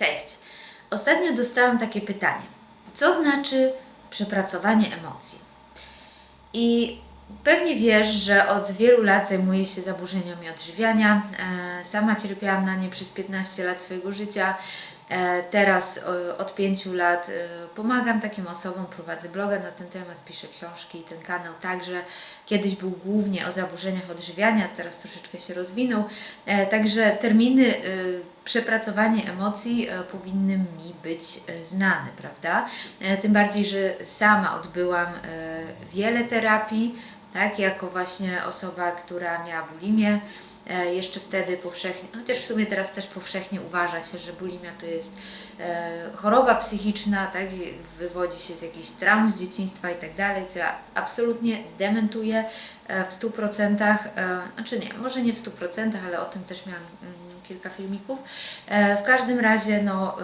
Cześć. Ostatnio dostałam takie pytanie. Co znaczy przepracowanie emocji? I pewnie wiesz, że od wielu lat zajmuję się zaburzeniami odżywiania. E, Sama cierpiałam na nie przez 15 lat swojego życia. E, Teraz od 5 lat e, pomagam takim osobom, prowadzę bloga na ten temat, piszę książki, ten kanał także. Kiedyś był głównie o zaburzeniach odżywiania, teraz troszeczkę się rozwinął. E, Także terminy przepracowanie emocji powinny mi być znane, prawda? Tym bardziej, że sama odbyłam wiele terapii, tak, jako właśnie osoba, która miała bulimię. E, Jeszcze wtedy powszechnie, chociaż w sumie teraz też powszechnie uważa się, że bulimia to jest e, choroba psychiczna, tak, wywodzi się z jakichś traum z dzieciństwa i tak dalej, co ja absolutnie dementuję e, w 100%, e, znaczy nie, może nie w 100%, ale o tym też miałam mm, kilka filmików. W każdym razie no,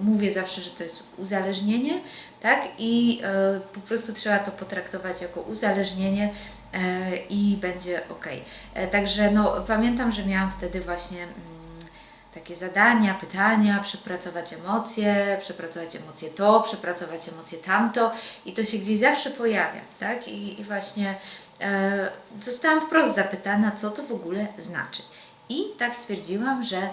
mówię zawsze, że to jest uzależnienie, tak? I e, po prostu trzeba to potraktować jako uzależnienie e, i będzie ok. Także no, pamiętam, że miałam wtedy właśnie mm, takie zadania, pytania, przepracować emocje, przepracować emocje to, przepracować emocje tamto i to się gdzieś zawsze pojawia, tak? I, i właśnie e, zostałam wprost zapytana, co to w ogóle znaczy. I tak stwierdziłam, że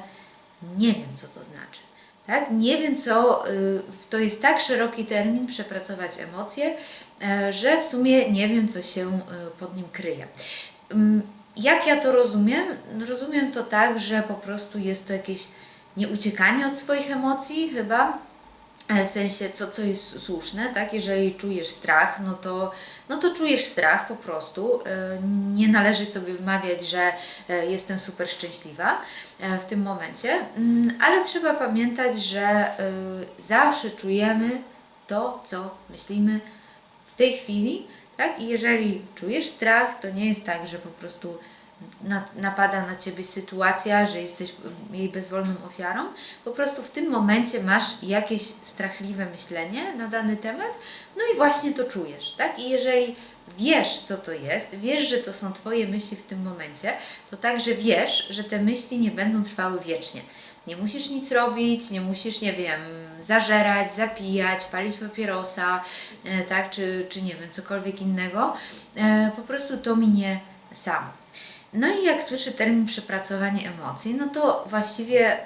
nie wiem, co to znaczy. Tak? Nie wiem, co. y, To jest tak szeroki termin przepracować emocje, e, że w sumie nie wiem, co się y, pod nim kryje. Ym, Jak ja to rozumiem? Rozumiem to tak, że po prostu jest to jakieś nieuciekanie od swoich emocji, chyba. E, W sensie, co, co jest słuszne, tak? Jeżeli czujesz strach, no to, no to czujesz strach po prostu. E, Nie należy sobie wmawiać, że e, jestem super szczęśliwa w tym momencie, Mm, ale trzeba pamiętać, że zawsze czujemy to, co myślimy w tej chwili, tak? I jeżeli czujesz strach, to nie jest tak, że po prostu napada na ciebie sytuacja, że jesteś jej bezwolną ofiarą. Po prostu w tym momencie masz jakieś strachliwe myślenie na dany temat, no i właśnie to czujesz, tak? I jeżeli wiesz, co to jest, wiesz, że to są Twoje myśli w tym momencie, to także wiesz, że te myśli nie będą trwały wiecznie. Nie musisz nic robić, nie musisz, nie wiem, zażerać, zapijać, palić papierosa, e, tak, czy, czy nie wiem, cokolwiek innego. E, po prostu to minie samo. No i jak słyszę termin przepracowanie emocji, no to właściwie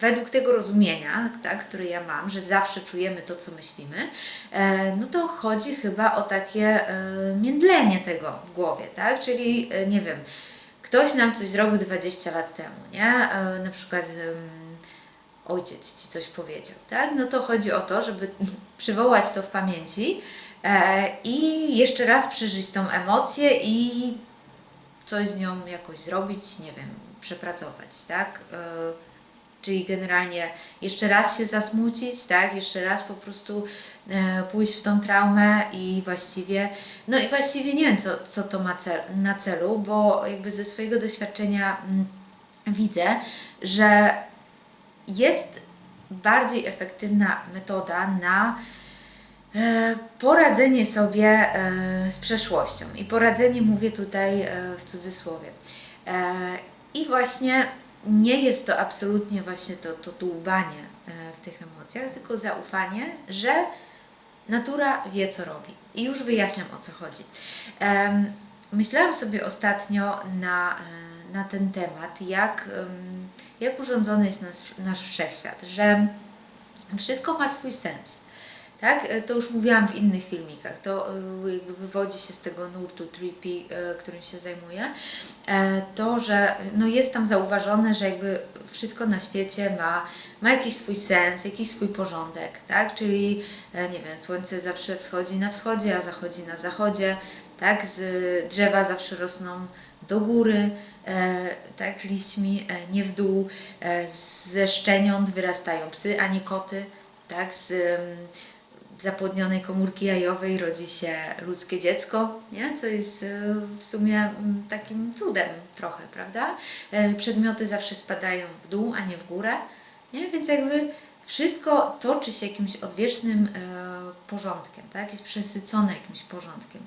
według tego rozumienia, tak, które ja mam, że zawsze czujemy to, co myślimy, e, no to chodzi chyba o takie e, międlenie tego w głowie, tak? Czyli, e, nie wiem, ktoś nam coś zrobił 20 lat temu, nie? Na przykład ojciec ci coś powiedział, tak? No to chodzi o to, żeby przywołać to w pamięci i jeszcze raz przeżyć tą emocję i coś z nią jakoś zrobić, nie wiem, przepracować, tak? E, Czyli generalnie jeszcze raz się zasmucić, tak? Jeszcze raz po prostu e, pójść w tą traumę i właściwie, no i właściwie nie wiem, co, co to ma cel, na celu, bo jakby ze swojego doświadczenia mm, widzę, że jest bardziej efektywna metoda na poradzenie sobie e, z przeszłością. I poradzenie mówię tutaj e, w cudzysłowie. E, I właśnie nie jest to absolutnie właśnie to, to dłubanie e, w tych emocjach, tylko zaufanie, że natura wie, co robi. I już wyjaśniam, o co chodzi. Myślałam sobie ostatnio na, e, na ten temat, jak, jak urządzony jest nasz, nasz wszechświat, że wszystko ma swój sens. Tak? E, To już mówiłam w innych filmikach. To e, jakby wywodzi się z tego nurtu 3P, e, którym się zajmuję. To, że no jest tam zauważone, że jakby wszystko na świecie ma, ma jakiś swój sens, jakiś swój porządek, tak? Czyli nie wiem, słońce zawsze wschodzi na wschodzie, a zachodzi na zachodzie, tak? Z drzewa zawsze rosną do góry, tak, liśćmi, nie w dół. Ze szczeniąt wyrastają psy, a nie koty, tak? Z zapłodnionej komórki jajowej rodzi się ludzkie dziecko, nie? co jest e, w sumie mm, takim cudem trochę, prawda? E, Przedmioty zawsze spadają w dół, a nie w górę, nie? więc jakby wszystko toczy się jakimś odwiecznym e, porządkiem, tak? jest przesycone jakimś porządkiem.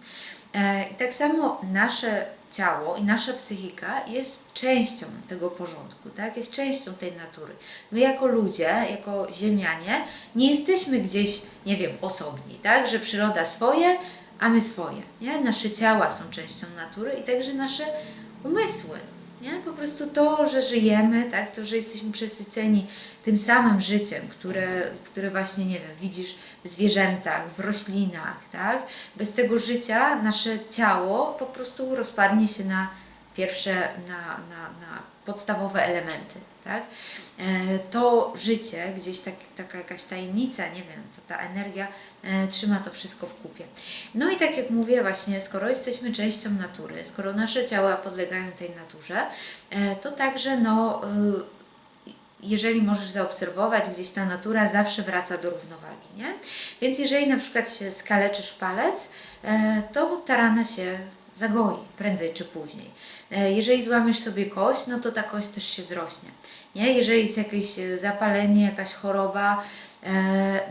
E, I tak samo nasze ciało i nasza psychika jest częścią tego porządku, tak? Jest częścią tej natury. My jako ludzie, jako ziemianie, nie jesteśmy gdzieś, nie wiem, osobni, tak? Że przyroda swoje, a my swoje, nie? Nasze ciała są częścią natury i także nasze umysły, nie? Po prostu to, że żyjemy, tak? To, że jesteśmy przesyceni tym samym życiem, które, które właśnie, nie wiem, widzisz w zwierzętach, w roślinach, tak? Bez tego życia nasze ciało po prostu rozpadnie się na pierwsze, na, na, na podstawowe elementy, tak? E, To życie, gdzieś tak, taka jakaś tajemnica, nie wiem, to ta energia e, trzyma to wszystko w kupie. No i tak jak mówię właśnie, skoro jesteśmy częścią natury, skoro nasze ciała podlegają tej naturze, e, to także no y, jeżeli możesz zaobserwować, gdzieś ta natura zawsze wraca do równowagi, nie? Więc jeżeli na przykład się skaleczysz palec, to ta rana się zagoi prędzej czy później. E, Jeżeli złamiesz sobie kość, no to ta kość też się zrośnie, nie? Jeżeli jest jakieś e, zapalenie, jakaś choroba, e,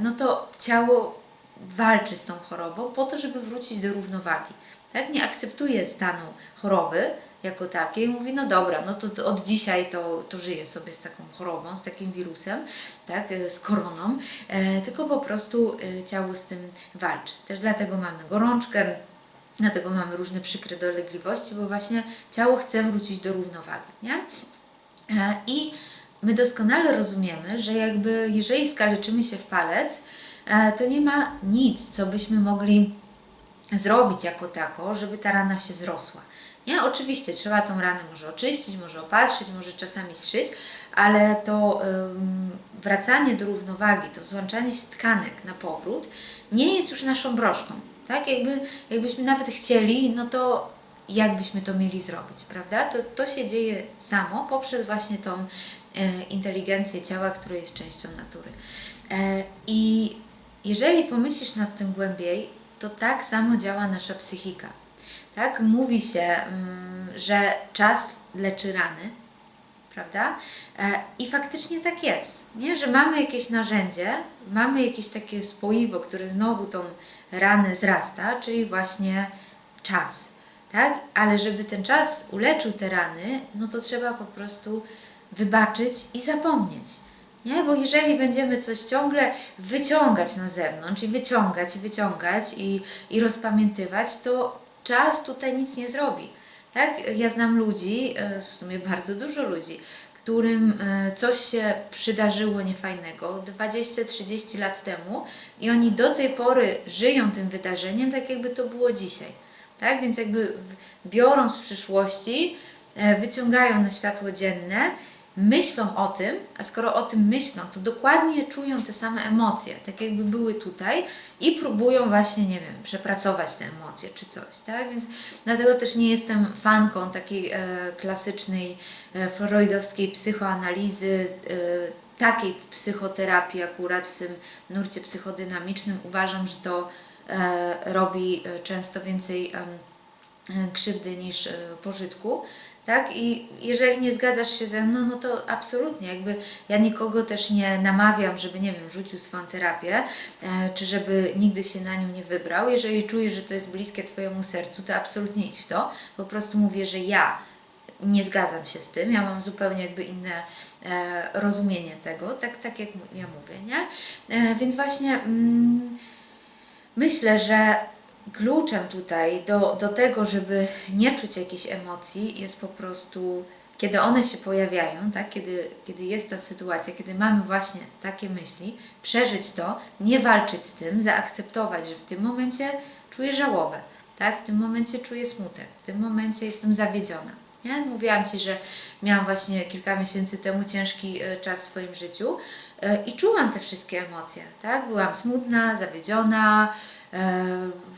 no to ciało walczy z tą chorobą po to, żeby wrócić do równowagi. Tak? Nie akceptuje stanu choroby jako takiej. Mówi, no dobra, no to, od dzisiaj to, to żyję sobie z taką chorobą, z takim wirusem, tak? z koroną, tylko po prostu ciało z tym walczy. Też dlatego mamy gorączkę, Dlatego mamy różne przykre dolegliwości, bo właśnie ciało chce wrócić do równowagi, nie? E, I my doskonale rozumiemy, że jakby jeżeli skaleczymy się w palec, e, to nie ma nic, co byśmy mogli zrobić jako tako, żeby ta rana się zrosła. Nie? Oczywiście trzeba tą ranę może oczyścić, może opatrzyć, może czasami zszyć, ale to ym, wracanie do równowagi, to złączanie się tkanek na powrót nie jest już naszą broszką. Tak? Jakby, jakbyśmy nawet chcieli, no to jak byśmy to mieli zrobić, prawda? To, to się dzieje samo poprzez właśnie tą e, inteligencję ciała, która jest częścią natury. E, I jeżeli pomyślisz nad tym głębiej, to tak samo działa nasza psychika. Tak? Mówi się, mm, że czas leczy rany, prawda? E, I faktycznie tak jest, nie? że mamy jakieś narzędzie, mamy jakieś takie spoiwo, które znowu tą ranę zrasta, czyli właśnie czas. Tak? Ale żeby ten czas uleczył te rany, no to trzeba po prostu wybaczyć i zapomnieć. Nie? Bo jeżeli będziemy coś ciągle wyciągać na zewnątrz i wyciągać i wyciągać i, i rozpamiętywać, to czas tutaj nic nie zrobi. Tak? Ja znam ludzi, e, w sumie bardzo dużo ludzi, którym e, coś się przydarzyło niefajnego 20-30 lat temu i oni do tej pory żyją tym wydarzeniem tak jakby to było dzisiaj. Tak? Więc jakby biorą z przyszłości, e, wyciągają na światło dzienne, myślą o tym, a skoro o tym myślą, to dokładnie czują te same emocje, tak jakby były tutaj i próbują właśnie, nie wiem, przepracować te emocje czy coś, tak? Więc dlatego też nie jestem fanką takiej e, klasycznej e, freudowskiej psychoanalizy, e, takiej psychoterapii akurat w tym nurcie psychodynamicznym. Uważam, że to e, robi e, często więcej e, krzywdy niż e, pożytku. Tak? I jeżeli nie zgadzasz się ze mną, no to absolutnie, jakby ja nikogo też nie namawiam, żeby, nie wiem, rzucił swoją terapię, e, czy żeby nigdy się na nią nie wybrał. Jeżeli czujesz, że to jest bliskie Twojemu sercu, to absolutnie idź w to. Po prostu mówię, że ja nie zgadzam się z tym, ja mam zupełnie jakby inne e, rozumienie tego, tak, tak jak ja mówię, nie? E, więc właśnie mm, myślę, że kluczem tutaj do, do tego, żeby nie czuć jakichś emocji, jest po prostu, kiedy one się pojawiają, tak? kiedy, kiedy jest ta sytuacja, kiedy mamy właśnie takie myśli, przeżyć to, nie walczyć z tym, zaakceptować, że w tym momencie czuję żałobę, tak? w tym momencie czuję smutek, w tym momencie jestem zawiedziona. Nie? Mówiłam Ci, że miałam właśnie kilka miesięcy temu ciężki e, czas w swoim życiu e, i czułam te wszystkie emocje. Tak? Byłam smutna, zawiedziona,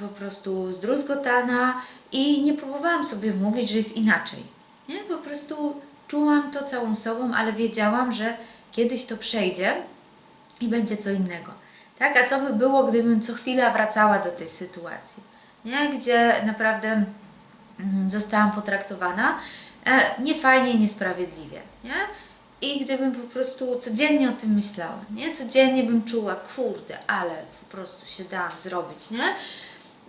po prostu zdruzgotana i nie próbowałam sobie wmówić, że jest inaczej. Nie? Po prostu czułam to całą sobą, ale wiedziałam, że kiedyś to przejdzie i będzie co innego. Tak? A co by było, gdybym co chwila wracała do tej sytuacji, nie? gdzie naprawdę mm, zostałam potraktowana e, niefajnie, niesprawiedliwie. Nie? I gdybym po prostu codziennie o tym myślała, nie? codziennie bym czuła, kurde, ale po prostu się dałam zrobić, nie?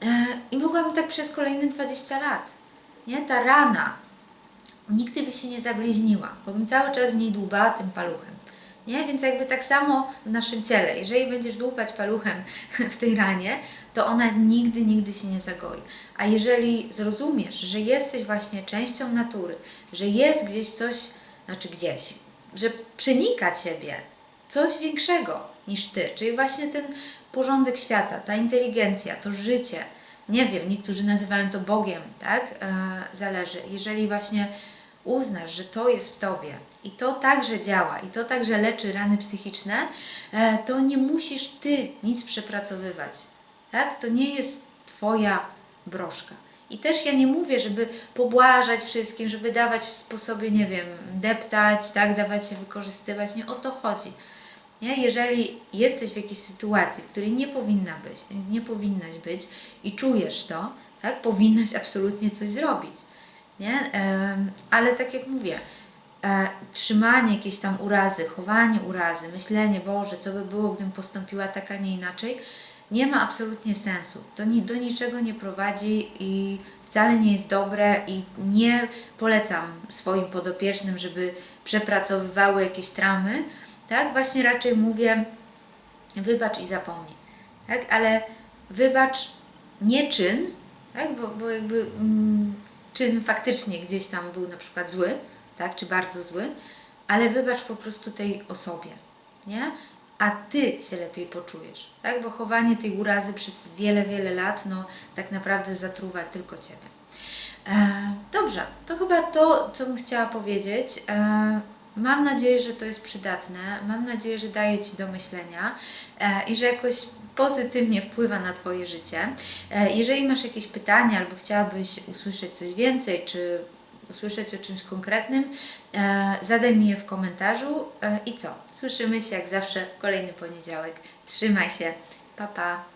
E, I mogłabym tak przez kolejne 20 lat. Nie? Ta rana nigdy by się nie zabliźniła, bo bym cały czas w niej dłubała tym paluchem. Nie? Więc jakby tak samo w naszym ciele, jeżeli będziesz dłubać paluchem w tej ranie, to ona nigdy, nigdy się nie zagoi. A jeżeli zrozumiesz, że jesteś właśnie częścią natury, że jest gdzieś coś, znaczy gdzieś, że przenika Ciebie coś większego niż Ty, czyli właśnie ten porządek świata, ta inteligencja, to życie, nie wiem, niektórzy nazywają to Bogiem, tak? E, zależy. Jeżeli właśnie uznasz, że to jest w Tobie i to także działa, i to także leczy rany psychiczne, e, to nie musisz Ty nic przepracowywać, tak? To nie jest Twoja broszka. I też ja nie mówię, żeby pobłażać wszystkim, żeby dawać w sposobie, nie wiem, deptać, tak, dawać się wykorzystywać. Nie o to chodzi. Nie? Jeżeli jesteś w jakiejś sytuacji, w której nie powinna być, nie powinnaś być i czujesz to, tak, powinnaś absolutnie coś zrobić. Nie? Ale tak jak mówię, e, trzymanie jakiejś tam urazy, chowanie urazy, myślenie, Boże, co by było, gdybym postąpiła tak, a nie inaczej, nie ma absolutnie sensu. To ni- do niczego nie prowadzi i wcale nie jest dobre i nie polecam swoim podopiecznym, żeby przepracowywały jakieś traumy. Tak, właśnie raczej mówię, wybacz i zapomnij. Tak, ale wybacz nie czyn, tak, bo, bo jakby mm, czyn faktycznie gdzieś tam był na przykład zły, tak, czy bardzo zły, ale wybacz po prostu tej osobie, nie? A ty się lepiej poczujesz, tak? Bo chowanie tej urazy przez wiele, wiele lat, no tak naprawdę zatruwa tylko ciebie. E, dobrze, to chyba to, co bym chciała powiedzieć. E, mam nadzieję, że to jest przydatne. Mam nadzieję, że daje Ci do myślenia e, i że jakoś pozytywnie wpływa na Twoje życie. E, jeżeli masz jakieś pytania albo chciałabyś usłyszeć coś więcej, czy usłyszeć o czymś konkretnym, e, zadaj mi je w komentarzu. E, I co? Słyszymy się jak zawsze w kolejny poniedziałek. Trzymaj się. Pa, pa.